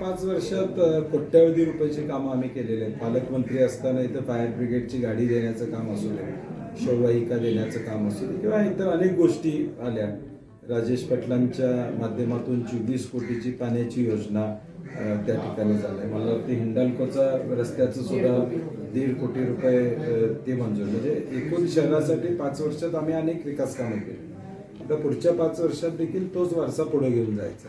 पाच वर्षात कोट्यावधी रुपयाची कामं आम्ही केलेली आहेत. पालकमंत्री असताना इथं फायर ब्रिगेडची गाडी देण्याचं काम असू दे शववाहिका देण्याचं काम असू दे किंवा इतर अनेक गोष्टी आल्या. राजेश पाटलांच्या माध्यमातून चोवीस कोटीची पाण्याची योजना त्या ठिकाणी झालंय मला वाटतं हिंडाल्कोचा रस्त्याचं सुद्धा दीड कोटी रुपये ते मंजूर. म्हणजे एकूण शहरासाठी पाच वर्षात आम्ही अनेक विकास कामं केली. आता पुढच्या पाच वर्षात देखील तोच वारसा पुढे घेऊन जायचा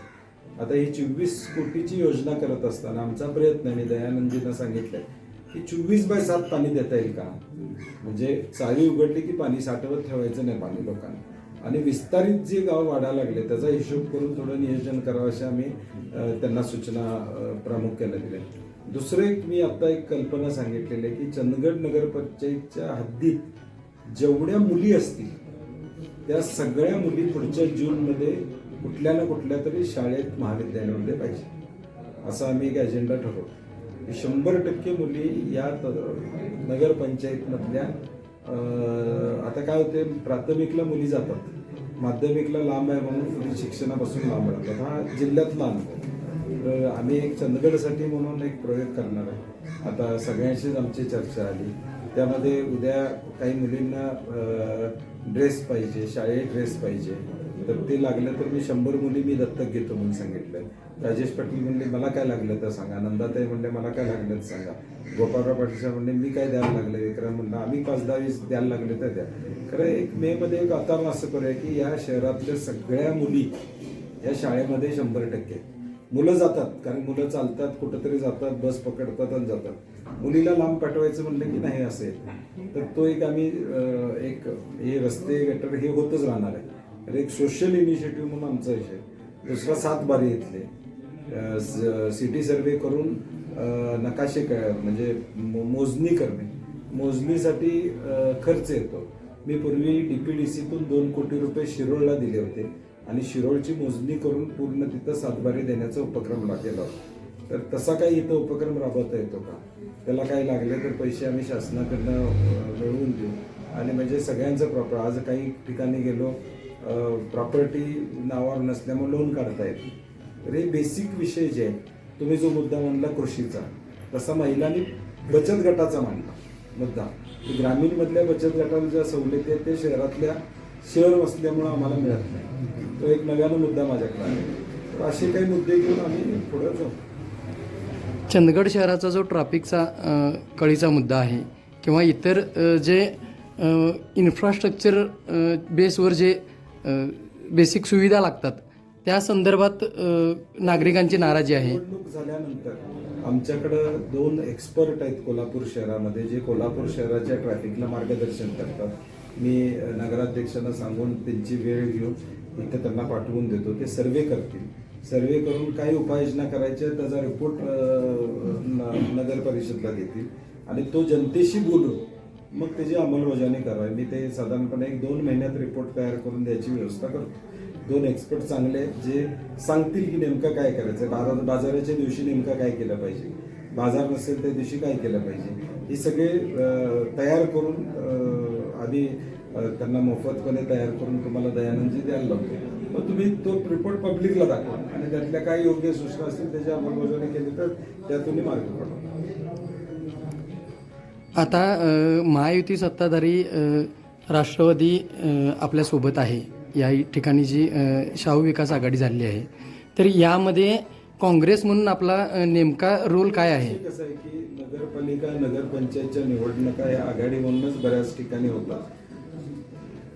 आता ही चोवीस कोटीची योजना करत असताना आमचा प्रयत्न आहे, मी दयानंदजींना सांगितलंय की चोवीस बाय सात पाणी देता येईल का? म्हणजे चाळी उघडली की पाणी साठवत ठेवायचं नाही पाणी लोकांना. आणि विस्तारित जे गाव वाढायला लागले त्याचा हिशोब करून थोडं नियोजन करावं अशा आम्ही त्यांना सूचना प्रामुख्याने दिल्या दुसरं एक मी आता एक कल्पना सांगितलेली आहे की चंदगड नगरपंचायतच्या हद्दीत जेवढ्या मुली असतील त्या सगळ्या मुली पुढच्या जूनमध्ये कुठल्या ना कुठल्या तरी शाळेत महाविद्यालयामध्ये पाहिजे. असा आम्ही एक अजेंडा ठरवतो. की शंभर टक्के मुली या नगरपंचायतमधल्या आता काय होते प्राथमिकला मुली जातात. माध्यमिकला लांब आहे म्हणून मुली शिक्षणापासून लांब राहतात. हा जिल्ह्यातला अनुभव तर आम्ही एक चंदगडसाठी म्हणून एक प्रयोग करणार आहे. आता सगळ्यांशीच आमची चर्चा आली. त्यामध्ये उद्या काही मुलींना ड्रेस पाहिजे शाळेत ड्रेस पाहिजे. तर ते लागलं तर मी शंभर मुली मी दत्तक घेतो म्हणून सांगितलं. राजेश पाटील म्हणले मला काय लागलं तर सांगा. नंदाताई म्हणले मला काय लागलं तर सांगा. गोपाळराव पाटील साहेब म्हणले मी काय द्यायला लागले? विक्रम म्हणलं आम्ही पाच दहा वीस द्यायला लागले तर द्या. खरं एक मे मध्ये एक वातावरण असं करूया की या शहरातल्या सगळ्या मुली या शाळेमध्ये शंभर टक्के आहेत. मुलं जातात कारण मुलं चालतात कुठंतरी जातात बस पकडतात आणि जातात. मुलीला लांब पाठवायचं म्हणलं की नाही असेल तर तो एक आम्ही एक हे रस्ते गटर हे होतच राहणार आहे. तर एक सोशल इनिशिएटिव्ह म्हणून आमचा विषय दुसरा सात बारी इथले. सिटी सर्वे करून नकाशे म्हणजे मोजणी करणे. मोजणीसाठी खर्च येतो. मी पूर्वी डीपीडीसीतून दोन कोटी रुपये शिरोळला दिले होते. आणि शिरोळची मोजणी करून पूर्ण तिथं सातबारी देण्याचा उपक्रम केला. होता तर तसा काही इथं उपक्रम राबवता येतो का? त्याला काही लागले तर पैसे आम्ही शासनाकडनं मिळवून देऊ. आणि म्हणजे सगळ्यांचं प्रॉपर आज काही ठिकाणी गेलो प्रॉपर्टी नावावर नसल्यामुळे लोन काढता येते तर हे बेसिक विषय जे आहे तुम्ही जो मुद्दा मांडला कृषीचा तसा महिलांनी बचत गटाचा मांडला मुद्दा. की बचत गटाला ज्या सवलती आहेत ते शहरातल्या शहर वसल्यामुळं आम्हाला मिळत नाही. तो एक नव्यानं मुद्दा माझ्याकडे आहे. तर असे काही मुद्दे घेऊन आम्ही पुढे जाऊ. चंदगड शहराचा जो ट्रॅफिकचा कळीचा मुद्दा आहे किंवा इतर जे इन्फ्रास्ट्रक्चर बेसवर जे बेसिक सुविधा लागतात त्या संदर्भात नागरिकांची नाराजी आहे? निवडणूक झाल्यानंतर आमच्याकडं दोन एक्सपर्ट आहेत कोल्हापूर शहरामध्ये जे कोल्हापूर शहराच्या ट्रॅफिकला मार्गदर्शन करतात. मी नगराध्यक्षांना सांगून त्यांची वेळ घेऊन इथे त्यांना पाठवून देतो. ते सर्वे करतील. सर्वे करून काही उपाययोजना करायच्या त्याचा रिपोर्ट नगर परिषदला देतील. आणि तो जनतेशी बोलून मग त्याची अंमलबजावणी करावी. मी ते साधारणपणे एक दोन महिन्यात रिपोर्ट तयार करून द्यायची व्यवस्था करतो. दोन एक्सपर्ट चांगले आहेत जे सांगतील की नेमकं काय करायचं बाजार बाजाराच्या दिवशी नेमकं काय केलं पाहिजे? बाजार नसेल त्या दिवशी काय केलं पाहिजे? हे सगळे तयार करून आम्ही त्यांना मोफतपणे तयार करून तुम्हाला दयानंदजी द्यायला लावतो. मग तुम्ही तो रिपोर्ट पब्लिकला दाखवा आणि त्यातल्या काही योग्य सूचना असतील त्याची अंमलबजावणी केली तर त्यातून मार्ग पडवा आता महायुती सत्ताधारी राष्ट्रवादी आपल्यासोबत आहे. या ठिकाणी जी शाहू विकास आघाडी झालेली आहे. तर यामध्ये काँग्रेस म्हणून आपला नेमका रोल काय आहे? कसं आहे की नगरपालिका नगरपंचायतच्या निवडणुका या आघाडी म्हणूनच बऱ्याच ठिकाणी होतात.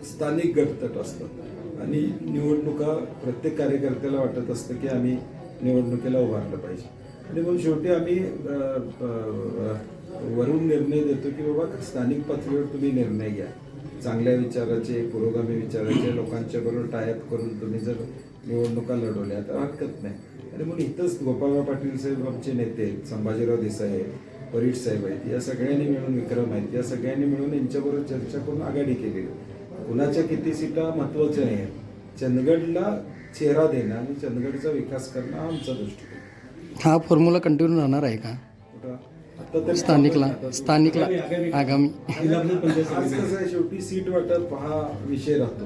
स्थानिक गटतट असतात. आणि निवडणुका प्रत्येक कार्यकर्त्याला वाटत असतं की आम्ही निवडणुकीला उभारलं पाहिजे. आणि मग शेवटी आम्ही वरून निर्णय देतो की बाबा स्थानिक पातळीवर तुम्ही निर्णय घ्या. चांगल्या विचाराचे पुरोगामी विचाराचे लोकांच्या बरोबर टायअप करून तुम्ही जर निवडणुका लढवल्या तर हरकत नाही. आणि म्हणून इथंच गोपाळराव पाटील साहेब आमचे नेते आहेत संभाजीराव देसाई आहेत परीट साहेब आहेत या सगळ्यांनी मिळून विक्रम आहेत या सगळ्यांनी मिळून यांच्याबरोबर चर्चा करून आघाडी केलेली कुणाच्या किती सीटा महत्त्वाच्या नाही आहेत चंदगडला चेहरा देणं आणि चंदगडचा विकास करणं हा आमचा दृष्टिकोन हा फॉर्म्युला कंटिन्यू राहणार आहे का? स्थानिकला स्थानिकला आगामी शेवटी सीट वाटप हा विषय राहतो.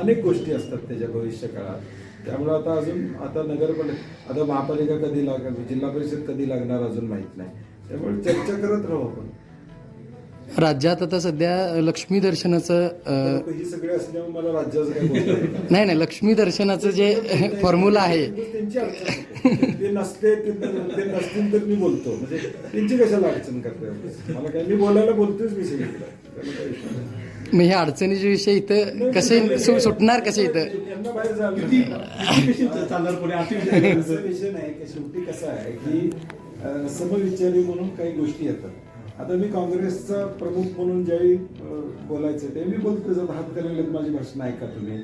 अनेक गोष्टी असतात त्याच्या भविष्य काळात त्यामुळे आता अजून आता नगरपालिका आता महापालिका कधी लागणार जिल्हा परिषद कधी लागणार अजून माहीत नाही. त्यामुळे चर्चा करत राहू आपण. राज्यात आता सध्या लक्ष्मी दर्शनाचं अ, आता ही सगळे असल्यामुळे मला राज्याचं काही बोलता येत नाही. नाही नाही लक्ष्मी दर्शनाचं जे फॉर्म्युला आहे. त्यांची अडचण होते. ते नसते ते ते नसतील तर मी बोलतो. म्हणजे त्यांची कशाला अडचण करते मला काय मी बोलायला बोलतोच मी सगळीकडे. त्यामुळे काही विषय नाही. मग ह्या अडचणीचे विषय इथं कसे सु- सुटणार कसे इथं? यांना बाहेर जायला किती किती कशी चालणार पुढे? आर्थिक असा विषय नाही की शेवटी कसं आहे की अं, समविचारी म्हणून काही गोष्टी येतात. आता मी काँग्रेसचा प्रमुख म्हणून ज्यावेळी बोलायचं ते मी बोलतो जात हात करायला माझी भाषण ऐका तुम्ही.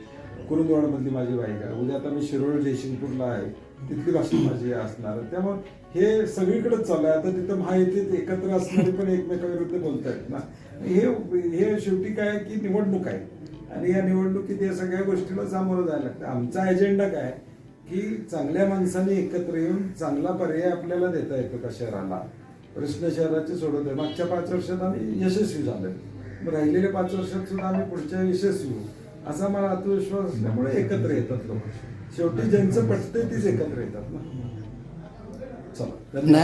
कुरुंदवाडमधली माझी बायका उद्या आता मी शिरोळ जयसिंगपूरला आहे. तिथली भाषण माझी असणार. त्यामुळे हे सगळीकडेच चालू आहे. आता तिथं महायुतीत एकत्र असणारे पण एकमेकाविरुद्ध बोलतायत ना. हे हे शेवटी काय की निवडणूक आहे. आणि या निवडणुकीत या सगळ्या गोष्टीला सामोरं जायला लागतं. आमचा एजेंडा काय की चांगल्या माणसांनी एकत्र येऊन चांगला पर्याय आपल्याला देता येतो का शहराला? प्रश्न शहराचे आहे. मागच्या पाच वर्षात आम्ही यशस्वी झालोय राहिलेले राहिलेल्या पाच वर्षात सुद्धा आम्ही पुढच्या यशस्वी होऊ. असा मला आत्मविश्वास असल्यामुळे एकत्र येतात लोक. शेवटी ज्यांचं पटतंय तीच एकत्र येतात ना. चला धन्यवाद.